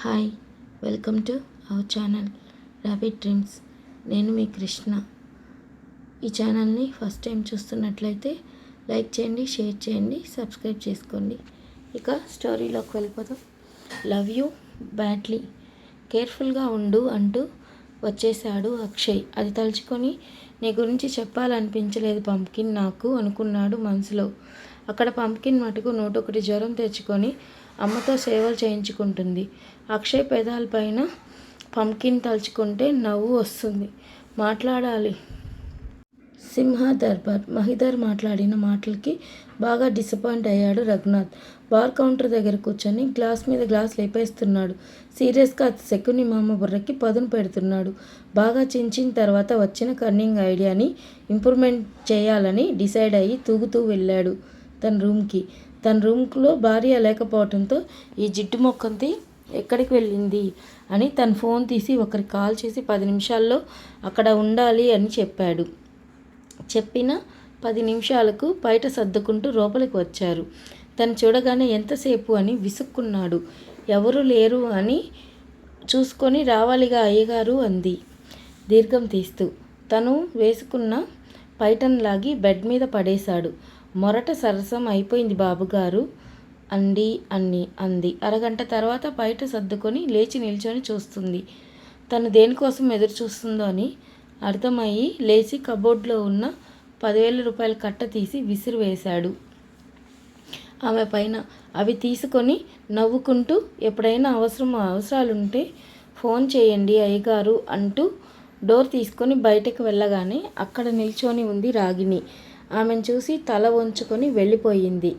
Hi welcome to our channel rabbit dreams. నేను మీ కృష్ణ. ఈ ఛానల్ని ఫస్ట్ టైం చూస్తున్నట్లయితే లైక్ చేయండి షేర్ చేయండి సబ్స్క్రైబ్ చేసుకోండి. ఇక స్టోరీలోకి వెళ్ళిపోతాం లవ్ యూ బ్యాడ్లీ. కేర్ఫుల్గా ఉండు అంటూ వచ్చేశాడు అక్షయ్. అది తలుచుకొని నీ గురించి చెప్పాలనిపించలేదు పంప్కిన్ నాకు అనుకున్నాడు మనసులో. అక్కడ పంప్కిన్ మటుకు నూటొకటి జ్వరం తెచ్చుకొని అమ్మతో సేవలు చేయించుకుంటుంది. అక్షయ్ పెదాలపైన పంకిన్ తలుచుకుంటే నవ్వు వస్తుంది. మాట్లాడాలి. సింహ దర్బార్ మహిదర్ మాట్లాడిన మాటలకి బాగా డిసప్పాయింట్ అయ్యాడు రఘునాథ్. బార్ కౌంటర్ దగ్గర కూర్చొని గ్లాస్ మీద గ్లాస్ లేపేస్తున్నాడు. సీరియస్గా శకుని మామ బుర్రకి పదును పెడుతున్నాడు. బాగా చించిన తర్వాత వచ్చిన కన్నింగ్ ఐడియాని ఇంప్రూవ్మెంట్ చేయాలని డిసైడ్ అయ్యి తూగుతూ వెళ్ళాడు తన రూమ్కి. తన రూమ్లో భార్య లేకపోవడంతో ఈ జిడ్డు మొక్కంతి ఎక్కడికి వెళ్ళింది అని తన ఫోన్ తీసి ఒకరికి కాల్ చేసి పది నిమిషాల్లో అక్కడ ఉండాలి అని చెప్పాడు. చెప్పిన పది నిమిషాలకు బయట సర్దుకుంటూ లోపలికి వచ్చారు. తను చూడగానే ఎంతసేపు అని విసుక్కున్నాడు. ఎవరు లేరు అని చూసుకొని రావాలిగా అయ్యగారు అంది. దీర్ఘం తీస్తూ తను వేసుకున్న పైటన్ లాగి బెడ్ మీద పడేశాడు. మొరట సరసం అయిపోయింది బాబుగారు. అండి అన్ని అంది. అరగంట తర్వాత బయట సర్దుకొని లేచి నిల్చొని చూస్తుంది. తను దేనికోసం ఎదురు చూస్తుందో అని అర్థమయ్యి లేచి కబోర్డ్లో ఉన్న పదివేల రూపాయల కట్ట తీసి విసిరివేశాడు ఆమె పైన అవి తీసుకొని నవ్వుకుంటూ ఎప్పుడైనా అవసరం అవసరాలుంటే ఫోన్ చేయండి అయ్యగారు అంటూ డోర్ తీసుకొని బయటకు వెళ్ళగానే అక్కడ నిల్చొని ఉంది రాగిని ఆమెను చూసి తల వంచుకొని వెళ్ళిపోయింది.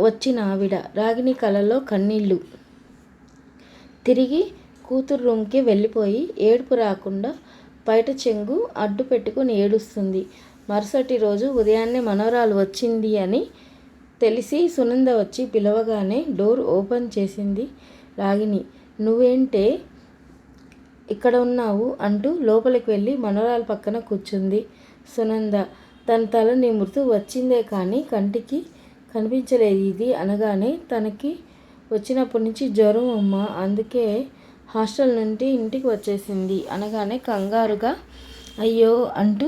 వచ్చిన ఆవిడ రాగిని కలలో కన్నీళ్ళు. తిరిగి కూతురు రూమ్కి వెళ్ళిపోయి ఏడుపు రాకుండా బయట చెంగు అడ్డు పెట్టుకుని ఏడుస్తుంది. మరుసటి రోజు ఉదయాన్నే మనోరాలు వచ్చింది అని తెలిసి సునంద వచ్చి పిలవగానే డోర్ ఓపెన్ చేసింది రాగిని నువ్వేంటే ఇక్కడ ఉన్నావు? అంటూ లోపలికి వెళ్ళి మనోరాల పక్కన కూర్చుంది సునంద. తన తల నిమురుతూ వచ్చిందే కానీ కంటికి కనిపించలేదు ఇది అనగానే తనకి వచ్చినప్పటి నుంచి జ్వరం అమ్మ. అందుకే హాస్టల్ నుండి ఇంటికి వచ్చేసింది. అనగానే కంగారుగా అయ్యో అంటూ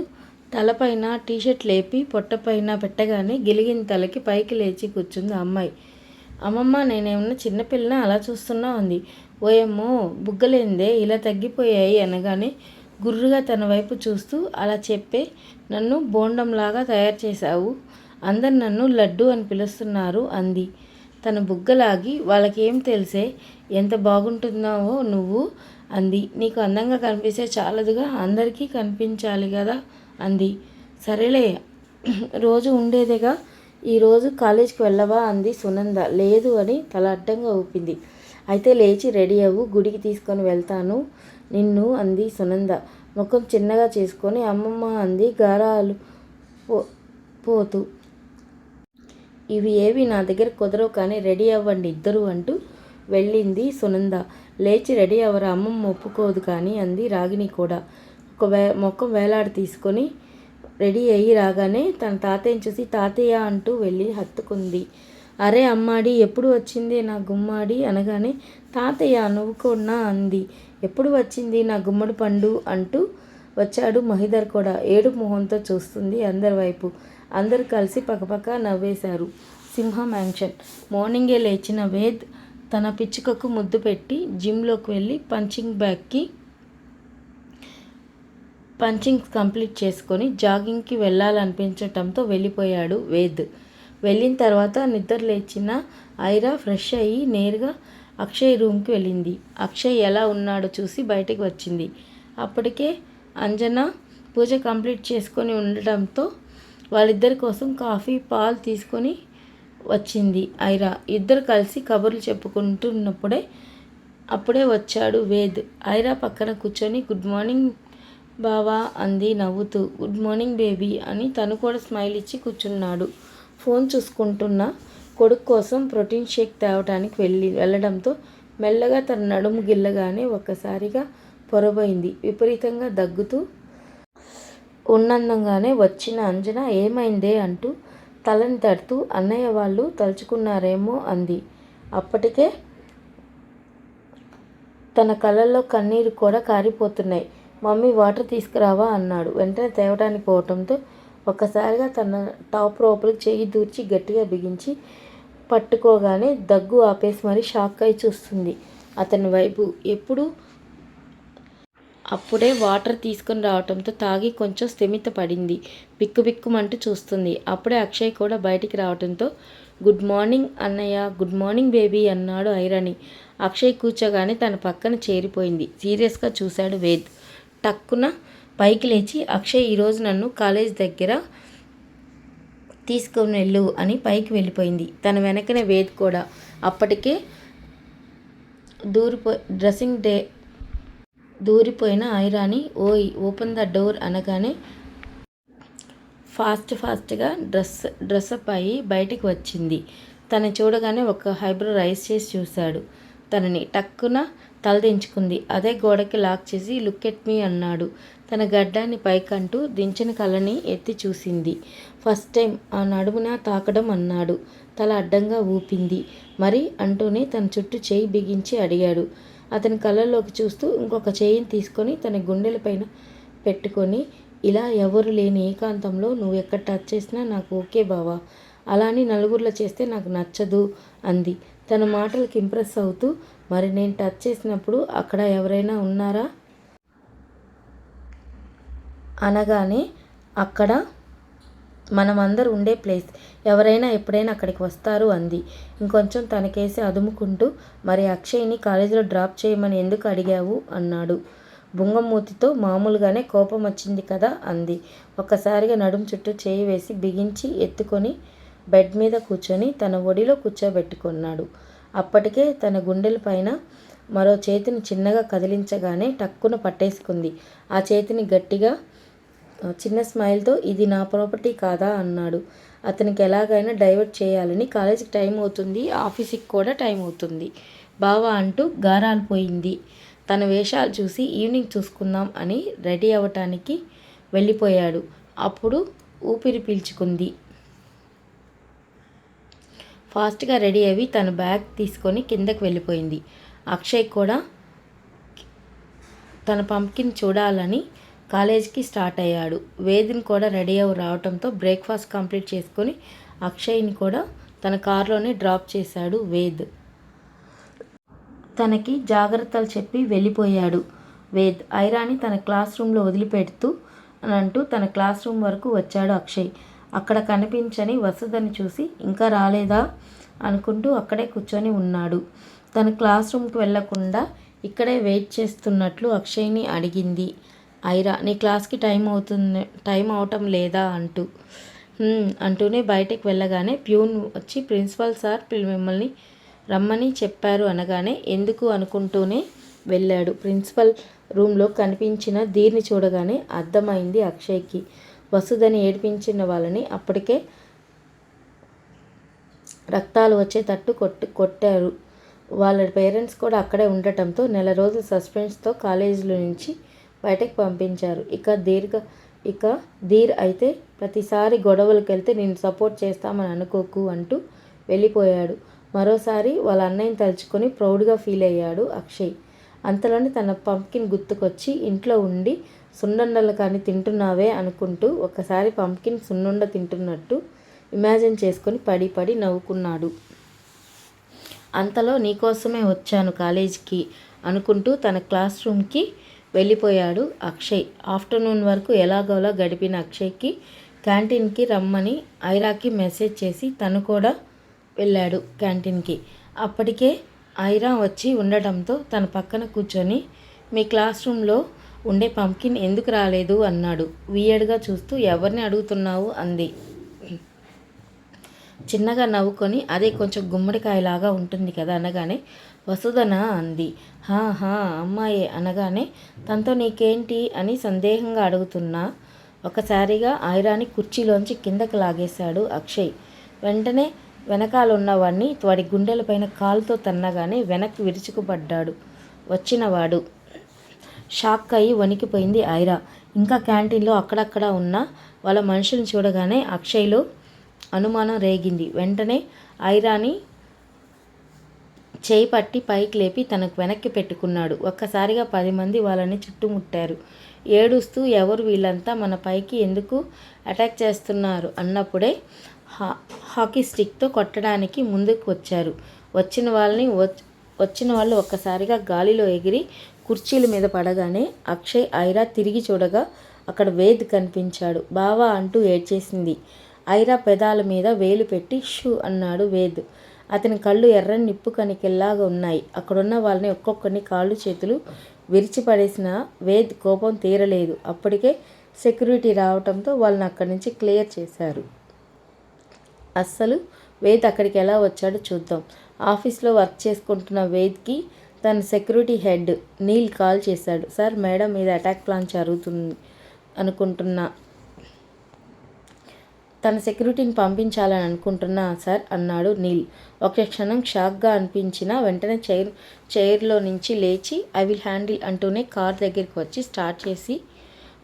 తలపైన టీషర్ట్ లేపి పొట్టపైన పెట్టగానే గిలిగిన తలకి పైకి లేచి కూర్చుంది అమ్మాయి. అమ్మమ్మ నేనేమన్నా చిన్నపిల్లన అలా చూస్తున్నా ఉంది ఓయమ్మో బుగ్గలేందే ఇలా తగ్గిపోయాయి అనగానే గుర్రుగా తన వైపు చూస్తూ అలా చెప్పే నన్ను బోండంలాగా తయారు చేశావు. అందరు నన్ను లడ్డు అని పిలుస్తున్నారు అంది. తన బుగ్గలాగి వాళ్ళకేం తెలిసే? ఎంత బాగుంటున్నావో నువ్వు? అంది. నీకు అందంగా కనిపిస్తే చాలదుగా అందరికీ కనిపించాలి కదా అంది. సరేలే రోజు ఉండేదేగా? ఈరోజు కాలేజీకి వెళ్ళవా అంది సునంద. లేదు అని తల అడ్డంగా ఊపింది. అయితే లేచి రెడీ అవ్వు గుడికి తీసుకొని వెళ్తాను నిన్ను అంది సునంద. ముఖం చిన్నగా చేసుకొని అమ్మమ్మ అంది గారాలు పో పోతూ. ఇవి ఏవి నా దగ్గర కుదరవు కానీ రెడీ అవ్వండి ఇద్దరు అంటూ వెళ్ళింది సునంద. లేచి రెడీ అవ్వరా? అమ్మమ్మ ఒప్పుకోదు కానీ అంది రాగిని కూడా. ఒక వే మొక్కం వేలాడి తీసుకొని రెడీ అయ్యి రాగానే తన తాతయ్యని చూసి తాతయ్య అంటూ వెళ్ళి హత్తుకుంది. అరే అమ్మాడి ఎప్పుడు వచ్చింది నా గుమ్మాడి? అనగానే తాతయ్య నువ్వుకున్నా అంది. ఎప్పుడు వచ్చింది నా గుమ్మడి పండు? అంటూ వచ్చాడు మహిదర్ కూడా. ఏడు మొహంతో చూస్తుంది అందరి వైపు. అందరు కలిసి పక్కపక్క నవ్వేశారు. సింహ మ్యాన్షన్. మార్నింగే లేచిన వేద్ తన పిచ్చుకకు ముద్దు పెట్టి జిమ్లోకి వెళ్ళి పంచింగ్ బ్యాగ్కి పంచింగ్ కంప్లీట్ చేసుకొని జాగింగ్కి వెళ్ళాలనిపించటంతో వెళ్ళిపోయాడు వేద్. వెళ్ళిన తర్వాత నిద్ర లేచిన ఐరా ఫ్రెష్ అయ్యి నేరుగా అక్షయ్ రూమ్కి వెళ్ళింది. అక్షయ్ ఎలా ఉన్నాడో చూసి బయటకు వచ్చింది. అప్పటికే అంజన పూజ కంప్లీట్ చేసుకొని ఉండటంతో వాళ్ళిద్దరి కోసం కాఫీ పాలు తీసుకొని వచ్చింది ఐరా. ఇద్దరు కలిసి కబుర్లు చెప్పుకుంటున్నప్పుడే అప్పుడే వచ్చాడు వేద్. ఐరా పక్కన కూర్చొని గుడ్ మార్నింగ్ బావా అంది నవ్వుతూ. గుడ్ మార్నింగ్ బేబీ అని తను కూడా స్మైల్ ఇచ్చి కూర్చున్నాడు. ఫోన్ చూసుకుంటున్న కొడుకు కోసం ప్రోటీన్ షేక్ తేవటానికి వెళ్ళి వెళ్ళడంతో మెల్లగా తన నడుము గిల్లగానే ఒక్కసారిగా పొరబోయింది. విపరీతంగా దగ్గుతూ ఉన్నందంగానే వచ్చిన అంజన ఏమైందే అంటూ తలని తడుతూ అన్నయ్య వాళ్ళు తలుచుకున్నారేమో అంది. అప్పటికే తన కళ్ళల్లో కన్నీరు కూడా కారిపోతున్నాయి. మమ్మీ వాటర్ తీసుకురావా అన్నాడు. వెంటనే తేవడానికి పోవటంతో ఒక్కసారిగా తన టాప్ లోపలికి చేయి దూర్చి గట్టిగా బిగించి పట్టుకోగానే దగ్గు ఆపేసి మరీ షాక్ అయి చూస్తుంది. అతని వైపు ఎప్పుడు అప్పుడే వాటర్ తీసుకుని రావటంతో తాగి కొంచెం స్థిమిత పడింది. బిక్కుబిక్కుమంటూ చూస్తుంది. అప్పుడే అక్షయ్ కూడా బయటికి రావటంతో గుడ్ మార్నింగ్ అన్నయ్య గుడ్ మార్నింగ్ బేబీ అన్నాడు ఐరాణి. అక్షయ్ కూర్చోగానే తన పక్కన చేరిపోయింది. సీరియస్గా చూశాడు వేద్. టక్కున పైకి లేచి అక్షయ్ ఈరోజు నన్ను కాలేజ్ దగ్గర తీసుకుని వెళ్ళు అని పైకి వెళ్ళిపోయింది. తన వెనకనే వేద్ కూడా. అప్పటికే దూరిపో డ్రెస్సింగ్ డే దూరిపోయిన ఐరాని ఓయ్ ఓపెన్ ద డోర్ అనగానే ఫాస్ట్ ఫాస్ట్గా డ్రెస్ డ్రెస్అప్ అయ్యి బయటికి వచ్చింది. తను చూడగానే ఒక హైబ్రో రైస్ చేసి చూశాడు. తనని టక్కున తలదించుకుంది. అదే గోడకి లాక్ చేసి లుక్ ఎట్ మీ అన్నాడు. తన గడ్డాన్ని పైకంటూ దించిన కళ్ళని ఎత్తి చూసింది. ఫస్ట్ టైం ఆ నడుమున తాకడం అన్నాడు. తల అడ్డంగా ఊపింది. మరి? అంటూనే తన చుట్టూ చేయి బిగించి అడిగాడు. అతని కళ్ళల్లోకి చూస్తూ ఇంకొక చేయిని తీసుకొని తన గుండెలపైన పెట్టుకొని ఇలా ఎవరు లేని ఏకాంతంలో నువ్వు ఎక్కడ టచ్ చేసినా నాకు ఓకే బావా. అలాని నలుగురిలో చేస్తే నాకు నచ్చదు అంది. తన మాటలకు ఇంప్రెస్ అవుతూ మరి నేను టచ్ చేసినప్పుడు అక్కడ ఎవరైనా ఉన్నారా? అనగానే అక్కడ మనమందరు ఉండే ప్లేస్. ఎవరైనా ఎప్పుడైనా అక్కడికి వస్తారు అంది. ఇంకొంచెం తనకేసి అదుముకుంటూ మరి అక్షయ్ని కాలేజీలో డ్రాప్ చేయమని ఎందుకు అడిగావు? అన్నాడు. బుంగమూతితో మామూలుగానే కోపం వచ్చింది కదా అంది. ఒక్కసారిగా నడుము చుట్టూ చేయి వేసి బిగించి ఎత్తుకొని బెడ్ మీద కూర్చొని తన ఒడిలో కూర్చోబెట్టుకున్నాడు. అప్పటికే తన గుండెల పైన మరో చేతిని చిన్నగా కదిలించగానే టక్కున పట్టేసుకుంది. ఆ చేతిని గట్టిగా చిన్న స్మైల్తో ఇది నా ప్రాపర్టీ కాదా అన్నాడు. అతనికి ఎలాగైనా డైవర్ట్ చేయాలని కాలేజీకి టైం అవుతుంది ఆఫీస్కి కూడా టైం అవుతుంది. బావా అంటూ గారాలిపోయింది తన వేషాలు చూసి ఈవినింగ్ చూసుకుందాం అని రెడీ అవ్వటానికి వెళ్ళిపోయాడు. అప్పుడు ఊపిరి పీల్చుకుంది. ఫాస్ట్గా రెడీ అయ్యి తన బ్యాగ్ తీసుకొని కిందకి వెళ్ళిపోయింది. అక్షయ్ కూడా తన పంప్కిన్ చూడాలని కాలేజీకి స్టార్ట్ అయ్యాడు. వేదిని కూడా రెడీ అవి రావడంతో బ్రేక్ఫాస్ట్ కంప్లీట్ చేసుకొని అక్షయ్ని కూడా తన కారులోనే డ్రాప్ చేశాడు వేద్. తనకి జాగ్రత్తలు చెప్పి వెళ్ళిపోయాడు వేద్. ఐరాని తన క్లాస్ రూమ్లో వదిలిపెడుతూ అని అంటూ తన క్లాస్ రూమ్ వరకు వచ్చాడు అక్షయ్. అక్కడ కనిపించని వసదని చూసి ఇంకా రాలేదా? అనుకుంటూ అక్కడే కూర్చొని ఉన్నాడు. తన క్లాస్ రూమ్కి వెళ్ళకుండా ఇక్కడే వెయిట్ చేస్తున్నట్లు అక్షయ్ని అడిగింది. ఐరా నీ క్లాస్కి టైం అవుతుంది టైం అవటం లేదా అంటూ. అంటూనే బయటకు వెళ్ళగానే ప్యూన్ వచ్చి ప్రిన్సిపల్ సార్ మిమ్మల్ని రమ్మని చెప్పారు అనగానే ఎందుకు అనుకుంటూనే వెళ్ళాడు. ప్రిన్సిపల్ రూమ్లో కనిపించిన దీన్ని చూడగానే అర్థమైంది అక్షయ్కి. వసుదని ఏడిపించిన వాళ్ళని అప్పటికే రక్తాలు వచ్చేటట్టు కొట్టు కొట్టారు. వాళ్ళ పేరెంట్స్ కూడా అక్కడే ఉండటంతో నెల రోజులు సస్పెన్స్తో కాలేజీలో నుంచి బయటకు పంపించారు. ఇక దీర్ఘ ఇక ధీర్ అయితే ప్రతిసారి గొడవలకు వెళ్తే నేను సపోర్ట్ చేస్తామని అనుకోకు అంటూ వెళ్ళిపోయాడు. మరోసారి వాళ్ళ అన్నయ్యని తలుచుకొని ప్రౌడ్గా ఫీల్ అయ్యాడు అక్షయ్. అంతలోనే తన పంప్కిన్ గుర్తుకొచ్చి ఇంట్లో ఉండి సున్నుండలు కానీ తింటున్నావే అనుకుంటూ ఒకసారి పంప్కిన్ సున్నుండ తింటున్నట్టు ఇమాజిన్ చేసుకొని పడి పడి నవ్వుకున్నాడు. అంతలో నీకోసమే వచ్చాను కాలేజీకి అనుకుంటూ తన క్లాస్ రూమ్కి వెళ్ళిపోయాడు అక్షయ్. ఆఫ్టర్నూన్ వరకు ఎలాగోలా గడిపిన అక్షయ్కి క్యాంటీన్కి రమ్మని ఐరాకి మెసేజ్ చేసి తను కూడా వెళ్ళాడు క్యాంటీన్కి. అప్పటికే ఐరా వచ్చి ఉండటంతో తన పక్కన కూర్చొని మీ క్లాస్ రూమ్లో ఉండే పంకిన్ ఎందుకు రాలేదు? అన్నాడు. వియర్డ్గా చూస్తూ ఎవరిని అడుగుతున్నావు? అంది. చిన్నగా నవ్వుకొని అదే కొంచెం గుమ్మడికాయలాగా ఉంటుంది కదా అనగానే వసుధన అంది. హా హా అమ్మాయి అనగానే తనతో నీకేంటి? అని సందేహంగా అడుగుతున్నా ఒకసారిగా ఐరాని కుర్చీలోంచి కిందకి లాగేశాడు అక్షయ్. వెంటనే వెనకాలన్నవాడిని వాడి గుండెలపైన కాలుతో తన్నగానే వెనక్కి విరుచుకుపడ్డాడు వచ్చినవాడు. షాక్ అయ్యి వణికిపోయింది ఐరా. ఇంకా క్యాంటీన్లో అక్కడక్కడ ఉన్న వాళ్ళ మనుషులను చూడగానే అక్షయ్లో అనుమానం రేగింది. వెంటనే ఐరాని చేయి పట్టి పైకి లేపి తనకు వెనక్కి పెట్టుకున్నాడు. ఒక్కసారిగా పది మంది వాళ్ళని చుట్టుముట్టారు. ఏడుస్తూ ఎవరు వీళ్ళంతా మన పైకి ఎందుకు అటాక్ చేస్తున్నారు? అన్నప్పుడే హా హాకీ స్టిక్తో కొట్టడానికి ముందుకు వచ్చారు. వచ్చిన వాళ్ళని వచ్చిన వాళ్ళు ఒక్కసారిగా గాలిలో ఎగిరి కుర్చీల మీద పడగానే అక్షయ్ ఐరా తిరిగి చూడగా అక్కడ వేద్ కనిపించాడు. బావా అంటూ ఏడ్చేసింది. ఐరా పెదాల మీద వేలు పెట్టి షూ అన్నాడు వేద్. అతని కళ్ళు ఎర్రని నిప్పు కనికెల్లాగా ఉన్నాయి. అక్కడున్న వాళ్ళని ఒక్కొక్కరిని కాళ్ళు చేతులు విరిచిపడేసిన వేద్ కోపం తీరలేదు. అప్పటికే సెక్యూరిటీ రావడంతో వాళ్ళని అక్కడి నుంచి క్లియర్ చేశారు. అస్సలు వేద్ అక్కడికి ఎలా వచ్చాడో చూద్దాం. ఆఫీస్లో వర్క్ చేసుకుంటున్న వేద్కి తన సెక్యూరిటీ హెడ్ నీల్ కాల్ చేశాడు. సార్ మేడం మీద అటాక్ ప్లాన్ జరుగుతుంది అనుకుంటున్నా. తన సెక్యూరిటీని పంపించాలని అనుకుంటున్నా సార్ అన్నాడు నీల్. ఒక క్షణం షాక్గా అనిపించిన వెంటనే చైర్ చైర్లో నుంచి లేచి ఐ విల్ హ్యాండిల్ అంటూనే కార్ దగ్గరికి వచ్చి స్టార్ట్ చేసి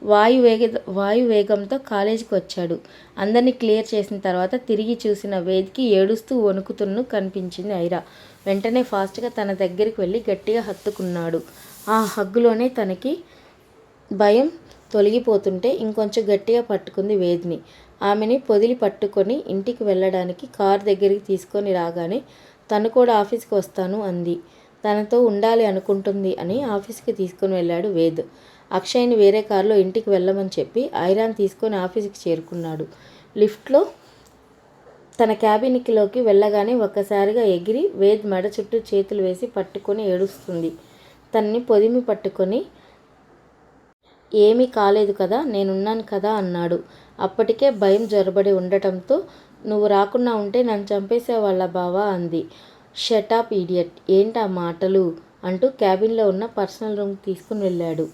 వాయు వేగ వాయు వేగంతో కాలేజీకి వచ్చాడు. అందరినీ క్లియర్ చేసిన తర్వాత తిరిగి చూసిన వేదికి ఏడుస్తూ వణుకుతున్ను కనిపించింది ఐరా. వెంటనే ఫాస్ట్గా తన దగ్గరికి వెళ్ళి గట్టిగా హత్తుకున్నాడు. ఆ హగ్గులోనే తనకి భయం తొలగిపోతుంటే ఇంకొంచెం గట్టిగా పట్టుకుంది వేదిని. ఆమెని పొదిలి పట్టుకొని ఇంటికి వెళ్ళడానికి కార్ దగ్గరికి తీసుకొని రాగానే తను కూడా ఆఫీస్కి వస్తాను అంది. తనతో ఉండాలి అనుకుంటుంది అని ఆఫీస్కి తీసుకొని వెళ్ళాడు వేద్. అక్షయ్ని వేరే కారులో ఇంటికి వెళ్ళమని చెప్పి ఐరాన్ తీసుకొని ఆఫీస్కి చేరుకున్నాడు. లిఫ్ట్లో తన క్యాబిన్కిలోకి వెళ్ళగానే ఒక్కసారిగా ఎగిరి వేద్ మెడ చుట్టూ చేతులు వేసి పట్టుకొని ఏడుస్తుంది. తన్ని పొదిమి పట్టుకొని ఏమీ కాలేదు కదా నేనున్నాను కదా అన్నాడు. అప్పటికే భయం జొరబడి ఉండటంతో నువ్వు రాకుండా ఉంటే నన్ను చంపేసేవాళ్ళ బావా అంది. షటాప్ ఈడియట్ ఏంటా మాటలు? అంటూ క్యాబిన్లో ఉన్న పర్సనల్ రూమ్ తీసుకుని వెళ్ళాడు.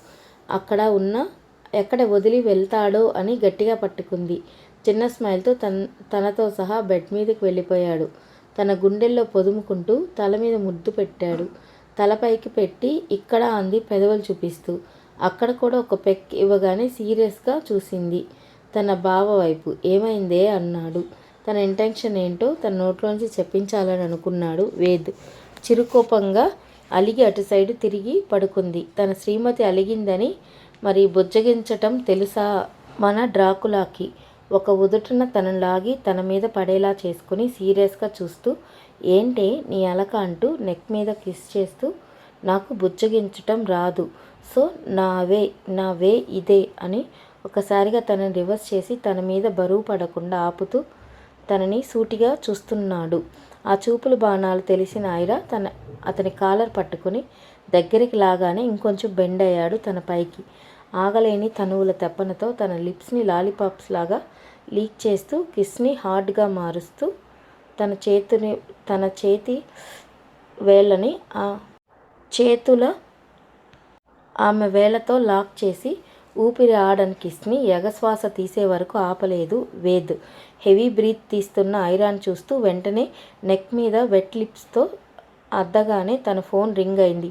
అక్కడ ఉన్న ఎక్కడ వదిలి వెళ్తాడో అని గట్టిగా పట్టుకుంది. చిన్న స్మైల్తో తన తనతో సహా బెడ్ మీదకి వెళ్ళిపోయాడు. తన గుండెల్లో పొదుముకుంటూ తల మీద ముద్దు పెట్టాడు. తలపైకి పెట్టి ఇక్కడ అంది పెదవులు చూపిస్తూ. అక్కడ కూడా ఒక పెక్ ఇవ్వగానే సీరియస్గా చూసింది. తన బావ వైపు. ఏమైందే? అన్నాడు. తన ఇంటెన్షన్ ఏంటో తన నోట్లోంచి చెప్పించాలని అనుకున్నాడు వేద్. చిరుకోపంగా అలిగి అటు సైడు తిరిగి పడుకుంది. తన శ్రీమతి అలిగిందని మరి బుజ్జగించటం తెలుసా? మన డ్రాకులాకి. ఒక ఉదుటున తనలాగి లాగి తన మీద పడేలా చేసుకుని సీరియస్గా చూస్తూ ఏంటే నీ అలక అంటూ నెక్ మీద కిస్ చేస్తూ నాకు బుజ్జగించటం రాదు. సో నా వే నా వే ఇదే అని ఒకసారిగా తనని రివర్స్ చేసి తన మీద బరువు పడకుండా ఆపుతూ తనని సూటిగా చూస్తున్నాడు. ఆ చూపులు బాణాలు తెలిసిన ఐరా తన అతని కాలర్ పట్టుకుని దగ్గరికి లాగానే ఇంకొంచెం బెండ్ అయ్యాడు తన పైకి. ఆగలేని తనువుల తెప్పనతో తన లిప్స్ని లాలీపాప్స్ లాగా లీక్ చేస్తూ కిస్ని హార్డ్గా మారుస్తూ తన చేతిని తన చేతి వేళ్ళని ఆ చేతుల ఆమె వేళ్ళతో లాక్ చేసి ఊపిరి ఆడని కిస్ని ఎగశ్వాస తీసే వరకు ఆపలేదు వేద్. హెవీ బ్రీత్ తీస్తున్న ఐరాన్ చూస్తూ వెంటనే నెక్ మీద వెట్ లిప్స్తో అద్దగానే తన ఫోన్ రింగ్ అయింది.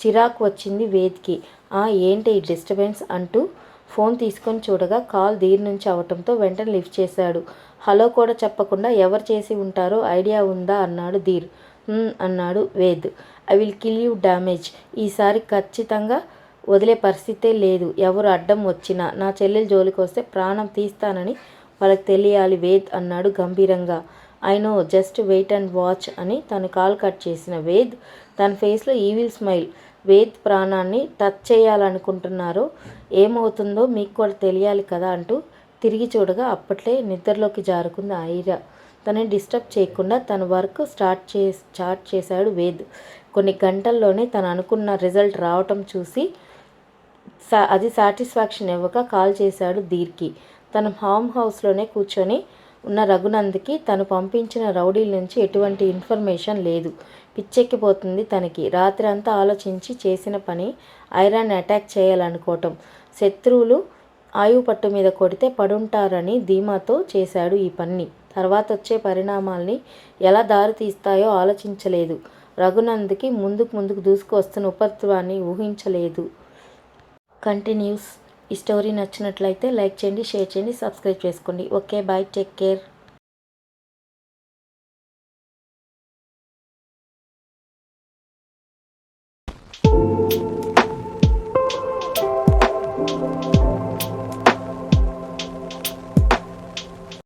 చిరాకు వచ్చింది వేద్కి. ఆ ఏంటి ఈ డిస్టర్బెన్స్ అంటూ ఫోన్ తీసుకొని చూడగా కాల్ దీని నుంచి అవటంతో వెంటనే లిఫ్ట్ చేశాడు. హలో కూడా చెప్పకుండా ఎవరు చేసి ఉంటారో ఐడియా ఉందా అన్నాడు ధీర్. అన్నాడు Ved. I will kill you damage ఈసారి ఖచ్చితంగా వదిలే పరిస్థితే లేదు. ఎవరు అడ్డం వచ్చినా నా చెల్లెలు జోలికి వస్తే ప్రాణం తీస్తానని వాళ్ళకి తెలియాలి వేద్ అన్నాడు గంభీరంగా. I know just wait and watch అని తను కాల్ కట్ చేసిన వేద్ తన ఫేస్లో ఈవిల్ స్మైల్. వేద్ ప్రాణాన్ని టచ్ చేయాలనుకుంటున్నారో ఏమవుతుందో మీకు కూడా తెలియాలి కదా అంటూ తిరిగి చూడగా అప్పట్లే నిద్రలోకి జారుకుంది ఐరా తనని డిస్టర్బ్ చేయకుండా తన వర్క్ స్టార్ట్ చే స్టార్ట్ చేశాడు వేద్. కొన్ని గంటల్లోనే తను అనుకున్న రిజల్ట్ రావటం చూసి సా అది సాటిస్ఫాక్షన్ ఇవ్వక కాల్ చేశాడు ధీర్కి తన హామ్ హౌస్లోనే కూర్చొని ఉన్న రఘునంద్కి తను పంపించిన రౌడీల నుంచి ఎటువంటి ఇన్ఫర్మేషన్ లేదు. పిచ్చెక్కిపోతుంది తనకి. రాత్రి అంతా ఆలోచించి చేసిన పని ఐరాన్ అటాక్ చేయాలనుకోవటం. శత్రువులు ఆయువు పట్టు మీద కొడితే పడుంటారని ధీమాతో చేశాడు ఈ పని. తర్వాత వచ్చే పరిణామాల్ని ఎలా దారి తీస్తాయో ఆలోచించలేదు. రఘునంద్కి ముందుకు ముందుకు దూసుకు వస్తున్న ఊహించలేదు. కంటిన్యూస్ ఈ స్టోరీ నచ్చినట్లయితే లైక్ చేయండి షేర్ చేయండి సబ్స్క్రైబ్ చేసుకోండి. Okay bye take care.